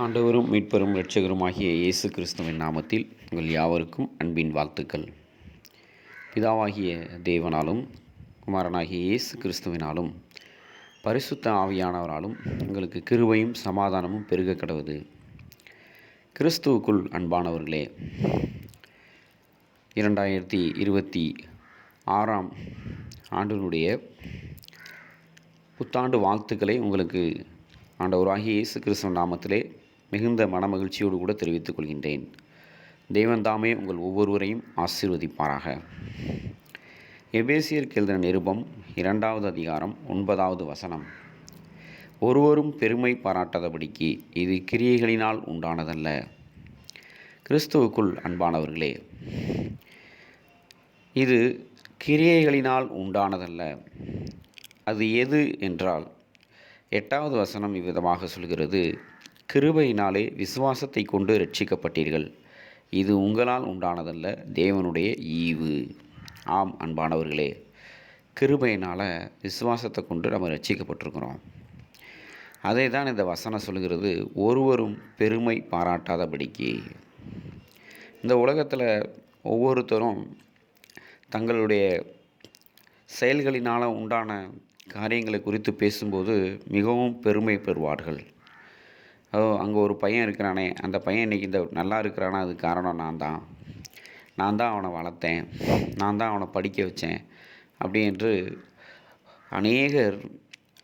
ஆண்டவரும் மீட்பெரும் இரட்சகருமாகிய இயேசு கிறிஸ்துவின் நாமத்தில் உங்கள் யாவருக்கும் அன்பின் வாழ்த்துக்கள். பிதாவாகிய தேவனாலும் குமாரனாகிய இயேசு கிறிஸ்துவினாலும் பரிசுத்த ஆவியானவராலும் உங்களுக்கு கிருபையும் சமாதானமும் பெருக கடவுது. கிறிஸ்துவுக்குள் அன்பானவர்களே இரண்டாயிரத்தி இருபத்தி ஆறாம் ஆண்டினுடைய புத்தாண்டு வாழ்த்துக்களை உங்களுக்கு ஆண்டவராகிய இயேசு கிறிஸ்துவ நாமத்திலே மிகுந்த மனமகிழ்ச்சியோடு கூட தெரிவித்துக் கொள்கின்றேன். தெய்வந்தாமே உங்கள் ஒவ்வொருவரையும் ஆசீர்வதிப்பாராக. எபேசியர் எழுதின நிருபம் இரண்டாவது அதிகாரம் ஒன்பதாவது வசனம். ஒருவரும் பெருமை பாராட்டாதபடிக்கு இது கிரியைகளினால் உண்டானதல்ல. கிறிஸ்துவுக்குள் அன்பானவர்களே இது கிரியைகளினால் உண்டானதல்ல. அது எது என்றால் எட்டாவது வசனம் இவ்விதமாக சொல்கிறது. கிருபையினாலே விசுவாசத்தை கொண்டு ரட்சிக்கப்பட்டீர்கள் இது உங்களால் உண்டானதல்ல தேவனுடைய ஈவு. ஆம் அன்பானவர்களே கிருபையினால் விசுவாசத்தை கொண்டு நம்ம ரட்சிக்கப்பட்டிருக்கிறோம் அதே தான் இந்த வசனம் சொல்கிறது ஒருவரும் பெருமை பாராட்டாதபடிக்கு. இந்த உலகத்தில் ஒவ்வொருத்தரும் தங்களுடைய செயல்களினால் உண்டான காரியங்களை குறித்து பேசும்போது மிகவும் பெருமை பெறுவார்கள். ஓ அங்கே ஒரு பையன் இருக்கிறானே. அந்த பையன் இன்றைக்கி இந்த நல்லா இருக்கிறானா? அதுக்கு காரணம் நான் தான். நான் தான் அவனை வளர்த்தேன். நான் தான் அவனை படிக்க வச்சேன். அப்படி என்று அநேகர்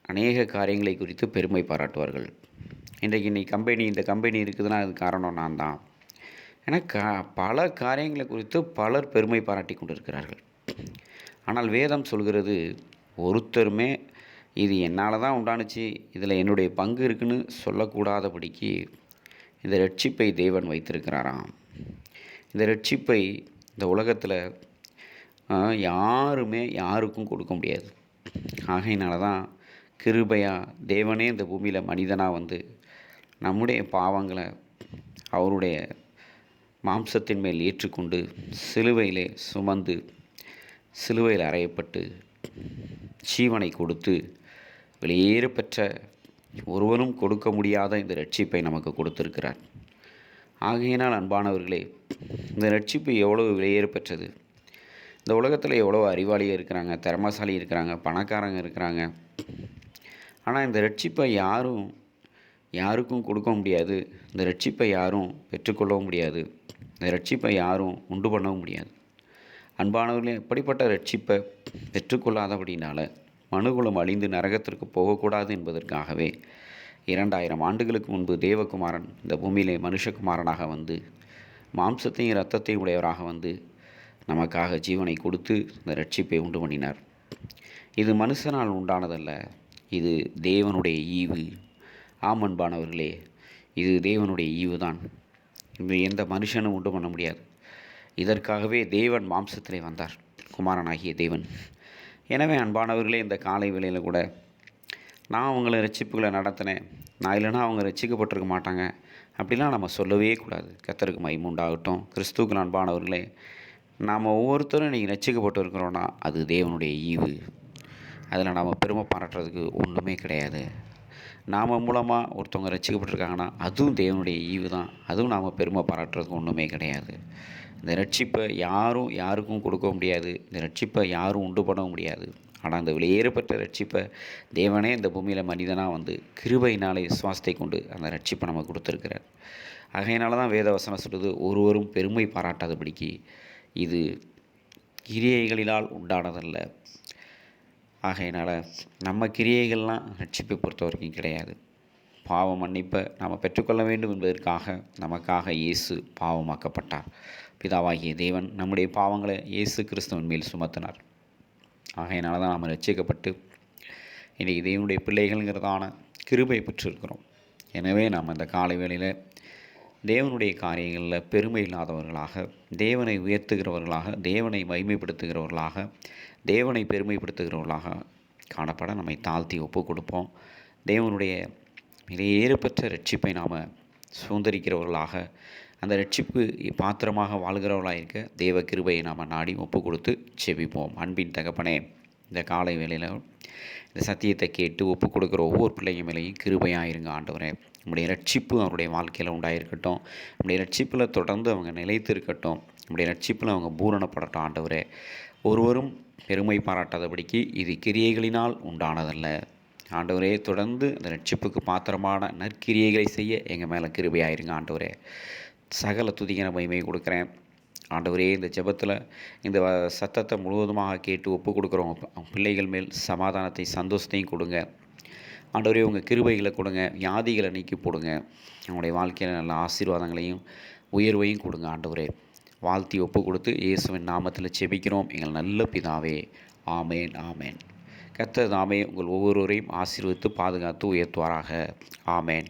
அநேக காரியங்களை குறித்து பெருமை பாராட்டுவார்கள். இன்றைக்கு இன்னைக்கு கம்பெனி இந்த கம்பெனி இருக்குதுன்னா அது காரணம் நான் தான். என கா பல காரியங்களை குறித்து பலர் பெருமை பாராட்டி கொண்டிருக்கிறார்கள். ஆனால் வேதம் சொல்கிறது ஒருத்தருமே இது என்னால் தான் உண்டானுச்சு. இதில் என்னுடைய பங்கு இருக்குன்னு சொல்லக்கூடாதபடிக்கு இந்த ரட்சிப்பை தேவன் வைத்திருக்கிறாராம். இந்த ரட்சிப்பை இந்த உலகத்தில் யாருமே யாருக்கும் கொடுக்க முடியாது. ஆகையினால தான் கிருபையாக தேவனே இந்த பூமியில் மனிதனாக வந்து நம்முடைய பாவங்களை அவருடைய மாம்சத்தின் மேல் ஏற்றுக்கொண்டு சிலுவையிலே சுமந்து சிலுவையில் அறையப்பட்டு ஜீவனை கொடுத்து வெளியேறு பெற்ற ஒருவனும் கொடுக்க முடியாத இந்த ரட்சிப்பை நமக்கு கொடுத்திருக்கிறார். ஆகையினால் அன்பானவர்களே இந்த ரட்சிப்பு எவ்வளவு வெளியேறு பெற்றது இந்த உலகத்தில் எவ்வளோ அறிவாளியாக இருக்கிறாங்க திறமசாலி இருக்கிறாங்க பணக்காரங்க இருக்கிறாங்க. ஆனால் இந்த ரட்சிப்பை யாரும் யாருக்கும் கொடுக்க முடியாது. இந்த ரட்சிப்பை யாரும் பெற்றுக்கொள்ளவும் முடியாது. இந்த ரட்சிப்பை யாரும் உண்டு பண்ணவும் முடியாது. அன்பானவர்களே எப்படிப்பட்ட ரட்சிப்பை பெற்றுக்கொள்ளாதபடினால மனுகுலம் அழிந்து நரகத்திற்கு போகக்கூடாது என்பதற்காகவே இரண்டாயிரம் ஆண்டுகளுக்கு முன்பு தேவகுமாரன் இந்த பூமியிலே மனுஷகுமாரனாக வந்து மாம்சத்தையும் இரத்தத்தையும் உடையவராக வந்து நமக்காக ஜீவனை கொடுத்து இந்த ரட்சிப்பை உண்டு பண்ணினார். இது மனுஷனால் உண்டானதல்ல இது தேவனுடைய ஈவு. ஆமன்பானவர்களே இது தேவனுடைய ஈவு தான் இது எந்த மனுஷனும் உண்டு பண்ண முடியாது. இதற்காகவே தேவன் மாம்சத்திலே வந்தார். குமாரனாகிய தேவன். எனவே அன்பானவர்களே இந்த காலை வேளையில் கூட நான் அவங்கள ரட்சிப்புகளை நடத்தினேன். நான் இல்லைனா அவங்க ரட்சிக்கப்பட்டிருக்க மாட்டாங்க. அப்படிலாம் நம்ம சொல்லவே கூடாது. கத்தருக்கு மைமுண்டாகட்டும் கிறிஸ்துவுக்கு அன்பானவர்களே நாம் ஒவ்வொருத்தரும் இன்றைக்கி ரட்சிக்கப்பட்டு இருக்கிறோன்னா அது தேவனுடைய ஈவு. அதில் நாம் பெருமை பாராட்டுறதுக்கு ஒன்றுமே கிடையாது. நாம் மூலமாக ஒருத்தவங்க ரசிக்கப்பட்டிருக்காங்கன்னா அதுவும் தேவனுடைய ஈவு தான். அதுவும் நாம் பெருமை பாராட்டுறதுக்கு ஒன்றுமே கிடையாது. இந்த ரட்சிப்பை யாரும் யாருக்கும் கொடுக்க முடியாது. இந்த ரட்சிப்பை யாரும் உண்டு பண்ண முடியாது. ஆனால் அந்த வெளியேறப்பட்ட ரட்சிப்பை தேவனே இந்த பூமியில் மனிதனாக வந்து கிருபையினாலே விசுவாசத்தை கொண்டு அந்த ரட்சிப்பை நம்ம கொடுத்துருக்கிறார். ஆகையினால தான் வேதவசனம் சொல்லுது ஒருவரும் பெருமை பாராட்டாதபடிக்கு இது கிரியைகளினால் உண்டானதல்ல. ஆகையினால் நம்ம கிரியைகள்லாம் ரட்சிப்பை பொறுத்த வரைக்கும் கிடையாது. பாவ மன்னிப்பை நாம் பெற்றுக்கொள்ள வேண்டும் என்பதற்காக நமக்காக இயேசு பாவமாக்கப்பட்டார். பிதாவாகிய தேவன் நம்முடைய பாவங்களை இயேசு கிறிஸ்துவன் மேல் சுமத்தினார். ஆகையினால தான் நாம் ரட்சிக்கப்பட்டு இன்றைக்கி தேவனுடைய பிள்ளைகள்ங்கிறதான கிருபை பெற்றிருக்கிறோம். எனவே நாம் இந்த காலை வேளையில் தேவனுடைய காரியங்களில் பெருமை இல்லாதவர்களாக தேவனை உயர்த்துகிறவர்களாக தேவனை மகிமைப்படுத்துகிறவர்களாக தேவனை பெருமைப்படுத்துகிறவர்களாக காணப்பட நம்மை தாழ்த்தி ஒப்பு கொடுப்போம். தேவனுடைய ஏறுபற்ற ரட்சிப்பை நாம் சுதந்திரிக்கிறவர்களாக அந்த ரட்சிப்பு பாத்திரமாக வாழ்கிறவர்களாக இருக்க தேவ கிருபையை நாம் நாடி ஒப்பு கொடுத்து செவிப்போம் அன்பின் தகப்பனே இந்த காலை வேளையில் இந்த சத்தியத்தை கேட்டு ஒப்பு கொடுக்குற ஒவ்வொரு பிள்ளைங்க மேலேயும் கிருபையாக இருங்க ஆண்டவரே. நம்முடைய ரட்சிப்பு அவருடைய வாழ்க்கையில் உண்டாயிருக்கட்டும். நம்முடைய ரட்சிப்பில் தொடர்ந்து அவங்க நிலைத்து இருக்கட்டும் நம்முடைய ரட்சிப்பில் அவங்க பூரணப்படட்டும் ஆண்டவரே. ஒருவரும் பெருமை பாராட்டாதபடிக்கு இது கிரியைகளினால் உண்டானதல்ல. ஆண்டவரே தொடர்ந்து அந்த ரட்சிப்புக்கு பாத்திரமான நற்கிரியைகளை செய்ய எங்கள் மேலே கிருபையாயிருங்க ஆண்டவரே. சகல துதிக்கிற மகிமை கொடுக்குறேன். ஆண்டவரே இந்த ஜெபத்தில் இந்த சத்தத்தை முழுவதுமாக கேட்டு ஒப்பு கொடுக்குறவங்க பிள்ளைகள் மேல் சமாதானத்தை சந்தோஷத்தையும் கொடுங்க. ஆண்டவரே உங்கள் கிருபைகளை கொடுங்க. வியாதிகளை நீக்கி போடுங்க. அவங்களுடைய வாழ்க்கையில் நல்ல ஆசீர்வாதங்களையும் உயர்வையும் கொடுங்க ஆண்டவரே. வாழ்த்தி ஒப்பு கொடுத்து இயேசுவின் நாமத்தில் செபிக்கிறோம். எங்கள் நல்ல பிதாவே ஆமேன் ஆமேன். கர்த்தர் தாமே உங்கள் ஒவ்வொருவரையும் ஆசீர்வித்து பாதுகாத்து உயர்த்துவாராக. ஆமேன்.